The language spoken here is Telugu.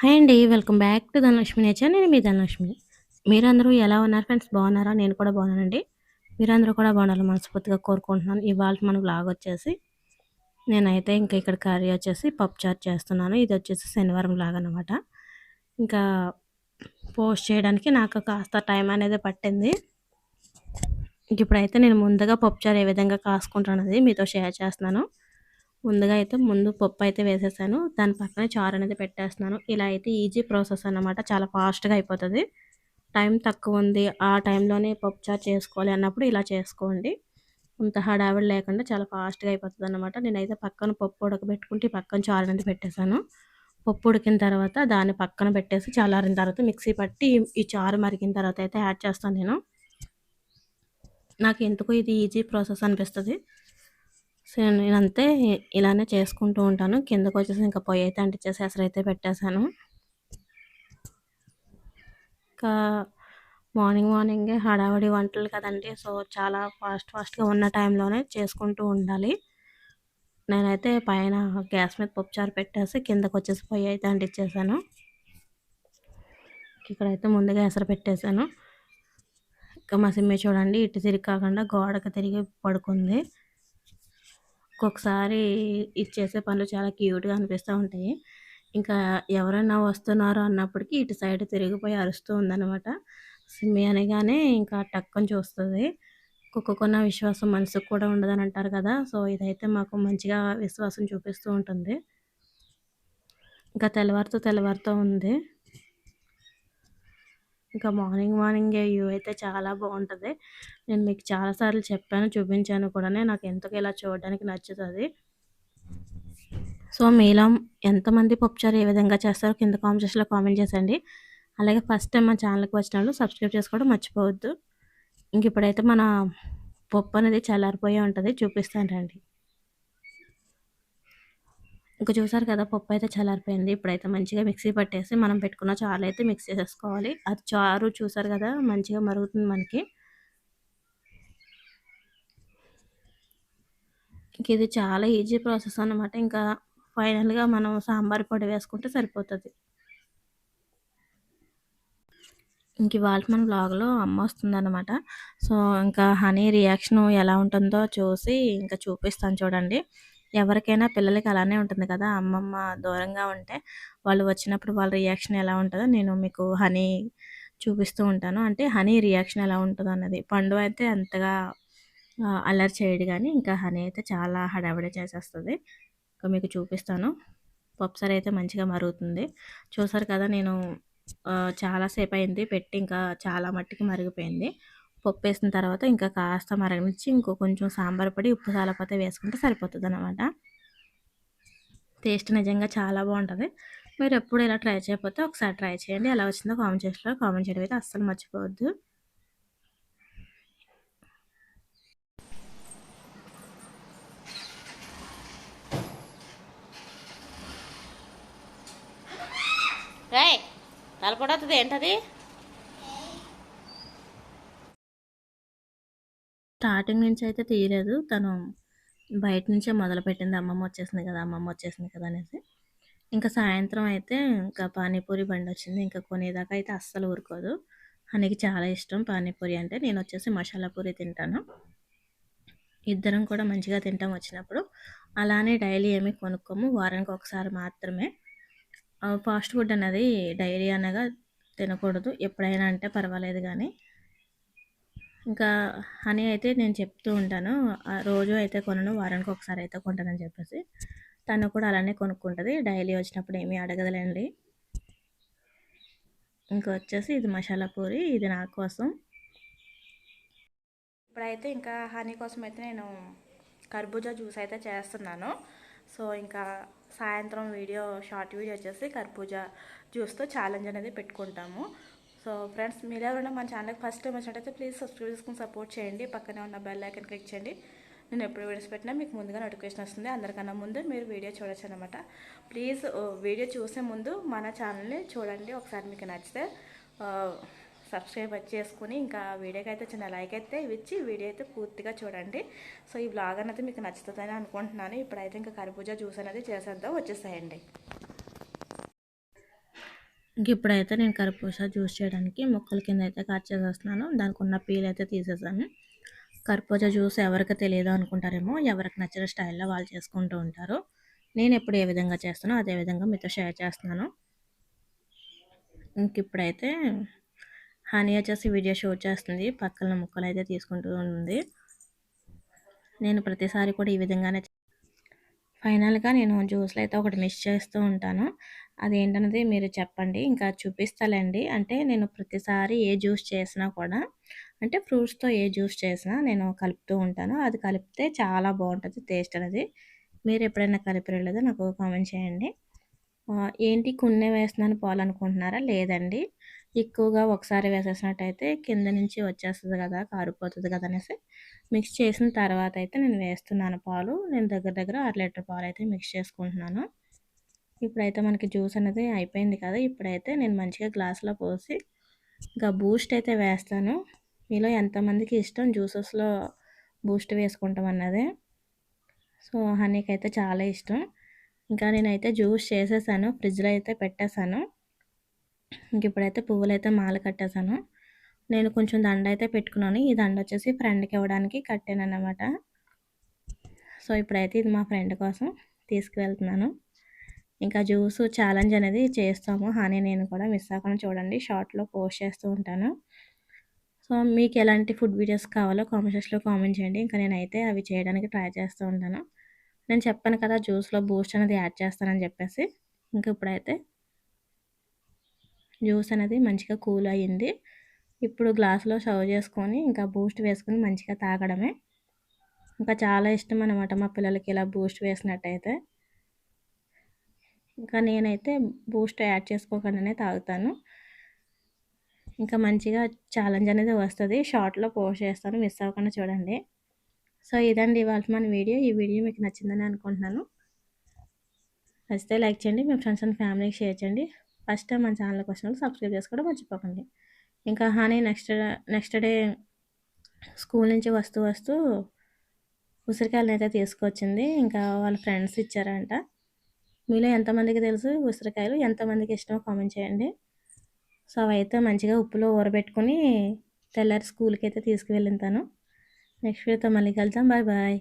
హాయ్ అండి. Welcome back to Dhanalakshmi nature. నేను మీ ధనలక్ష్మి. మీరందరూ ఎలా ఉన్నారు ఫ్రెండ్స్? బాగున్నారా? నేను కూడా బాగున్నానండి. మీరందరూ కూడా బాగున్నారు మనస్ఫూర్తిగా కోరుకుంటున్నాను. ఇవాళ మన లాగ్ వచ్చేసి నేనైతే ఇంకా ఇక్కడ కర్రీ వచ్చేసి పప్పుచారు చేస్తున్నాను. ఇది వచ్చేసి శనివారం వ్లాగ్ అనమాట. ఇంకా పోస్ట్ చేయడానికి నాకు కాస్త టైం అనేది పట్టింది. ఇంక ఇప్పుడైతే నేను ముందుగా పప్పుచారు ఏ విధంగా కాసుకుంటానది మీతో షేర్ చేస్తున్నాను. ముందుగా అయితే ముందు పప్పు అయితే వేసేసాను. దాని పక్కనే చారు అనేది పెట్టేస్తున్నాను. ఇలా అయితే ఈజీ ప్రాసెస్ అన్నమాట. చాలా ఫాస్ట్గా అయిపోతుంది. టైం తక్కువ ఉంది. ఆ టైంలోనే పప్పు చారు చేసుకోవాలి అన్నప్పుడు ఇలా చేసుకోండి. అంత హడావిడి లేకుండా చాలా ఫాస్ట్గా అయిపోతుంది అనమాట నేనైతే పక్కన పప్పు ఉడకబెట్టుకుంటే పక్కన చారు అనేది పెట్టేశాను. పప్పు ఉడికిన తర్వాత దాన్ని పక్కన పెట్టేసి చల్లారిన తర్వాత మిక్సీ పట్టి ఈ చారు మరిగిన తర్వాత అయితే యాడ్ చేస్తాను నేను. నాకు ఎందుకు ఇది ఈజీ ప్రాసెస్ అనిపిస్తుంది. సో నేను అంతే ఇలానే చేసుకుంటూ ఉంటాను. కిందకు వచ్చేసి ఇంకా పొయ్యి అయితే అంటించేసి అయితే పెట్టేశాను. ఇంకా మార్నింగ్ మార్నింగే హడావడి వంటలు కదండి. సో చాలా ఫాస్ట్ ఫాస్ట్గా ఉన్న టైంలోనే చేసుకుంటూ ఉండాలి. నేనైతే పైన గ్యాస్ మీద పప్పుచారు పెట్టేసి కిందకు వచ్చేసి పొయ్యి అయితే అంటించేసాను ఇక్కడైతే ముందుగా ఎసరు పెట్టేశాను. ఇంకా మా సిమ్మె చూడండి ఇటు తిరిగి కాకుండా గోడకు తిరిగి పడుకుంది. ఒక్కొక్కసారి ఇచ్చేసే పనులు చాలా క్యూట్గా అనిపిస్తూ ఉంటాయి. ఇంకా ఎవరైనా వస్తున్నారు అన్నప్పటికీ ఇటు సైడ్ తిరిగిపోయి అరుస్తూ ఉందన్నమాట. సిమ్మి అనగానే ఇంకా టక్కని చూస్తుంది. కుక్కకున్న విశ్వాసం మనసుకు కూడా ఉండదని అంటారు కదా! సో ఇదైతే మాకు మంచిగా విశ్వాసం చూపిస్తూ ఉంటుంది. ఇంకా తెల్లవారుతో తెల్లవారుతో ఉంది. ఇంకా మార్నింగ్ మార్నింగే వ్యూ అయితే చాలా బాగుంటుంది. నేను మీకు చాలాసార్లు చెప్పాను చూపించాను కూడా నాకు ఎంతకు ఇలా చూడడానికి నచ్చుతుంది సో మీలో ఎంతమంది పప్పుచారు ఏ విధంగా చేస్తారో కింద కామెంట్స్లో కామెంట్ చేసండి అలాగే ఫస్ట్ టైం మా ఛానల్కి వచ్చిన సబ్స్క్రైబ్ చేసుకోవడం మర్చిపోవద్దు. ఇంక ఇప్పుడైతే మన పప్పు అనేది చల్లారిపోయి ఉంటుంది. చూపిస్తాను రండి. ఇంకా చూసారు కదా పప్పు అయితే చల్లారిపోయింది. ఇప్పుడైతే మంచిగా మిక్సీ పట్టేసి మనం పెట్టుకున్న చారు అయితే మిక్స్ చేసేసుకోవాలి. అది చారు చూసారు కదా మంచిగా మరుగుతుంది మనకి. ఇంక ఇది చాలా ఈజీ ప్రాసెస్ అనమాట ఇంకా ఫైనల్గా మనం సాంబార్ పొడి వేసుకుంటే సరిపోతుంది. ఇంక ఇవాళ మన బ్లాగ్లో అమ్మ వస్తుందన్నమాట. సో ఇంకా హనీ రియాక్షన్ ఎలా ఉంటుందో చూసి ఇంకా చూపిస్తాను చూడండి. ఎవరికైనా పిల్లలకి అలానే ఉంటుంది కదా అమ్మమ్మ దూరంగా ఉంటే వాళ్ళు వచ్చినప్పుడు వాళ్ళ రియాక్షన్ ఎలా ఉంటుందో నేను మీకు హనీ చూపిస్తూ ఉంటాను. అంటే హనీ రియాక్షన్ ఎలా ఉంటుందో అన్నది. పండు అయితే అంతగా అల్లరి చేయడు కానీ ఇంకా హనీ అయితే చాలా హడావిడి చేసేస్తుంది. ఇంకా మీకు చూపిస్తాను. పప్పుసారి అయితే మంచిగా మరుగుతుంది. చూసారు కదా నేను చాలాసేపు అయింది. పెట్టి ఇంకా చాలా మట్టికి మరిగిపోయింది. పప్పు వేసిన తర్వాత ఇంకా కాస్త మరగనిచ్చి ఇంకో కొంచెం సాంబార్ పొడి ఉప్పు సాలపోతే వేసుకుంటే సరిపోతుంది అనమాట టేస్ట్ నిజంగా చాలా బాగుంటుంది. మీరు ఎప్పుడు ఇలా ట్రై చేయకపోతే ఒకసారి ట్రై చేయండి. ఎలా వచ్చిందో కామెంట్ చేసిన కామెంట్ చేయడం అయితే అస్సలు మర్చిపోవద్దు. తలపడవుతుంది ఏంటది? స్టార్టింగ్ నుంచి అయితే తీయలేదు. తను బయట నుంచే మొదలుపెట్టింది. అమ్మమ్మ వచ్చేసింది కదా అమ్మమ్మ వచ్చేసింది కదా అనేసి. ఇంకా సాయంత్రం అయితే ఇంకా పానీపూరి బండి వచ్చింది. ఇంకా కొనేదాకా అయితే అస్సలు ఊరుకోదు. హనీకి చాలా ఇష్టం పానీపూరి అంటే. నేను వచ్చేసి మసాలా పూరి తింటాను. ఇద్దరం కూడా మంచిగా తింటాం వచ్చినప్పుడు. అలానే డైలీ ఏమి కొనుక్కోము. వారానికి ఒకసారి మాత్రమే. ఫాస్ట్ ఫుడ్ అనేది డైలీ అనగా తినకూడదు. ఎప్పుడైనా అంటే పర్వాలేదు కానీ. ఇంకా హనీ అయితే నేను చెప్తూ ఉంటాను. రోజు అయితే కొనను వారానికి ఒకసారి అయితే కొంటానని చెప్పేసి. తను కూడా అలానే కొనుక్కుంటుంది. డైలీ వచ్చినప్పుడు ఏమీ అడగదులేండి. ఇంకా వచ్చేసి ఇది మసాలా పూరి ఇది నా కోసం. ఇప్పుడైతే ఇంకా హనీ కోసం అయితే నేను కర్బూజా జ్యూస్ అయితే చేస్తున్నాను. సో ఇంకా సాయంత్రం వీడియో షార్ట్ వీడియో వచ్చేసి కర్బూజా జ్యూస్తో ఛాలెంజ్ అనేది పెట్టుకుంటాము. సో ఫ్రెండ్స్ మీరు ఎవరైనా మన ఛానల్కి ఫస్ట్ టైం వచ్చినట్టయితే ప్లీజ్ సబ్స్క్రైబ్ చేసుకుని సపోర్ట్ చేయండి. పక్కనే ఉన్న బెల్ ఐకన్ క్లిక్ చేయండి. నేను ఎప్పుడు వీడియోస్ పెట్టినా మీకు ముందుగా నోటిఫికేషన్ వస్తుంది. అందరికన్నా ముందు మీరు వీడియో చూడొచ్చు అనమాట ప్లీజ్ వీడియో చూసే ముందు మన ఛానల్ని చూడండి. ఒకసారి మీకు నచ్చితే సబ్స్క్రైబ్ చేసుకుని ఇంకా వీడియోకి అయితే చిన్న లైక్ అయితే ఇచ్చి వీడియో అయితే పూర్తిగా చూడండి. సో ఈ బ్లాగ్ అనేది మీకు నచ్చుతుందని అనుకుంటున్నాను. ఇప్పుడైతే ఇంకా కర్బూజా జ్యూస్ అనేది చేసేద్దాం. వచ్చేసాయండి. ఇంక ఇప్పుడైతే నేను కర్బూజా జ్యూస్ చేయడానికి మొక్కల కింద అయితే కట్ చేసేస్తున్నాను. దానికి ఉన్న పీల్ అయితే తీసేసాను. కర్బూజా జ్యూస్ ఎవరికి తెలియదు అనుకుంటారేమో ఎవరికి నచ్చిన స్టైల్లో వాళ్ళు చేసుకుంటూ ఉంటారు. నేను ఎప్పుడు ఏ విధంగా చేస్తానో అదే విధంగా మీతో షేర్ చేస్తున్నాను. ఇంక ఇప్పుడైతే హనీ వచ్చేసి వీడియో షూట్ చేస్తుంది. పక్కన ముక్కలు అయితే తీసుకుంటూ ఉంది. నేను ప్రతిసారి కూడా ఈ విధంగానే ఫైనల్గా నేను జ్యూస్లో అయితే ఒకటి మిస్ చేస్తూ ఉంటాను. అదేంటనేది మీరు చెప్పండి. ఇంకా చూపిస్తాలండి. అంటే నేను ప్రతిసారి ఏ జ్యూస్ చేసినా కూడా అంటే ఫ్రూట్స్తో ఏ జ్యూస్ చేసినా నేను కలుపుతూ ఉంటాను. అది కలిపితే చాలా బాగుంటుంది టేస్ట్ అనేది మీరు ఎప్పుడైనా కలిపి నాకు కామెంట్ చేయండి. ఏంటి కొన్ని వేస్తున్నాను పోవాలనుకుంటున్నారా? లేదండి. ఎక్కువగా ఒకసారి వేసేసినట్టయితే కింద నుంచి వచ్చేస్తుంది కదా కారిపోతుంది కదా అనేసి మిక్స్ చేసిన తర్వాత అయితే నేను వేస్తున్నాను పాలు. నేను దగ్గర దగ్గర అర లీటర్ పాలు అయితే మిక్స్ చేసుకుంటున్నాను. ఇప్పుడైతే మనకి జ్యూస్ అనేది అయిపోయింది కదా ఇప్పుడైతే నేను మంచిగా గ్లాస్లో పోసి ఇంకా బూస్ట్ అయితే వేస్తాను. మీలో ఎంతమందికి ఇష్టం జ్యూసెస్లో బూస్ట్ వేసుకుంటాం అన్నది. సో హనీకి అయితే చాలా ఇష్టం. ఇంకా నేనైతే జ్యూస్ చేసేసాను ఫ్రిడ్జ్లో అయితే పెట్టేశాను. ఇంక ఇప్పుడైతే పువ్వులు అయితే మాల కట్టేశాను. నేను కొంచెం దండ అయితే పెట్టుకున్నాను. ఈ దండ వచ్చేసి ఫ్రెండ్కి ఇవ్వడానికి కట్టాను అన్నమాట సో ఇప్పుడైతే ఇది మా ఫ్రెండ్ కోసం తీసుకువెళ్తున్నాను. ఇంకా జ్యూస్ ఛాలెంజ్ అనేది చేస్తాము. హానీ నేను కూడా మిస్ అవ్వకుండా చూడండి. షార్ట్లో పోస్ట్ చేస్తూ ఉంటాను. సో మీకు ఎలాంటి ఫుడ్ వీడియోస్ కావాలో కామెంట్స్లో కామెంట్ చేయండి. ఇంకా నేనైతే అవి చేయడానికి ట్రై చేస్తూ ఉంటాను. నేను చెప్పాను కదా జ్యూస్లో బూస్ట్ అనేది యాడ్ చేస్తానని చెప్పేసి. ఇంకా ఇప్పుడైతే జ్యూస్ అనేది మంచిగా కూల్ అయ్యింది. ఇప్పుడు గ్లాసులో సర్వ్ చేసుకొని ఇంకా బూస్ట్ వేసుకొని మంచిగా తాగడమే. ఇంకా చాలా ఇష్టం అనమాట మా పిల్లలకి ఇలా బూస్ట్ వేసినట్టయితే. ఇంకా నేనైతే బూస్ట్ యాడ్ చేసుకోకుండానే తాగుతాను. ఇంకా మంచిగా ఛాలెంజ్ అనేది వస్తుంది. షార్ట్లో పోస్ట్ చేస్తాను మిస్ అవ్వకుండా చూడండి. సో ఇదండి ఇవాళ మన వీడియో. ఈ వీడియో మీకు నచ్చిందని అనుకుంటున్నాను. నచ్చితే లైక్ చేయండి మీ ఫ్రెండ్స్ అండ్ ఫ్యామిలీకి షేర్ చేయండి. ఫస్ట్ టైం మన ఛానల్కి వచ్చిన సబ్స్క్రైబ్ చేసుకోవడం మర్చిపోకండి. ఇంకా Honey next next day school నుంచి వస్తూ వస్తూ ఉసిరికాయలను అయితే తీసుకొచ్చింది. ఇంకా వాళ్ళ ఫ్రెండ్స్ ఇచ్చారంట. మీలో ఎంతమందికి తెలుసు ఉసిరికాయలు? ఎంతమందికి ఇష్టమో కామెంట్ చేయండి. సో అవైతే మంచిగా ఉప్పులో ఊరబెట్టుకుని తెల్లారి స్కూల్కి అయితే తీసుకువెళ్ళింతాను నెక్స్ట్ వీడియోతో మళ్ళీ కలుద్దాం. Bye bye.